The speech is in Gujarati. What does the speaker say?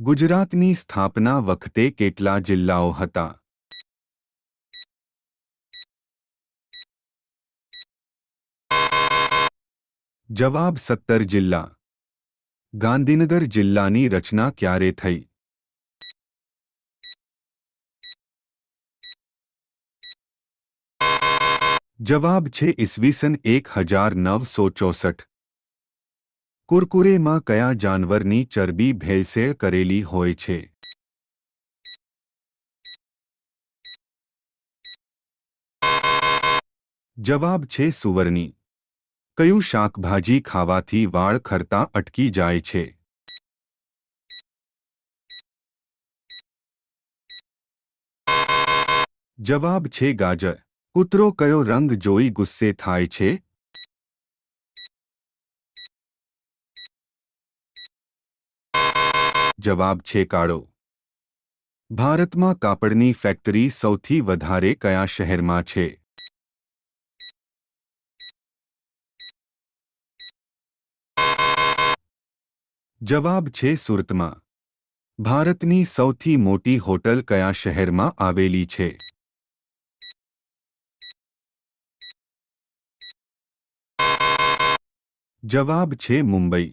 ગુજરાતની સ્થાપના વખતે કેટલા જિલ્લાઓ હતા? જવાબ સત્તર જિલ્લા. ગાંધીનગર જિલ્લાની રચના ક્યારે થઈ? જવાબ છે ઈસવીસન એક હજાર નવસો ચોસઠ. કુરકુરેમાં કયા જાનવરની ચરબી ભેળસેળ કરેલી હોય છે જવાબ છે સુવર્ણી કયું શાકભાજી ખાવાથી વાળ ખરતા અટકી જાય છે જવાબ છે ગાજર કૂતરો કયો રંગ જોઈ ગુસ્સે થાય છે જવાબ છે કાળો ભારતમાં કાપડની ફેક્ટરી સૌથી વધારે કયા શહેરમાં છે? જવાબ છે સુરતમાં. ભારતની સૌથી મોટી હોટલ કયા શહેરમાં આવેલી છે? જવાબ છે મુંબઈ.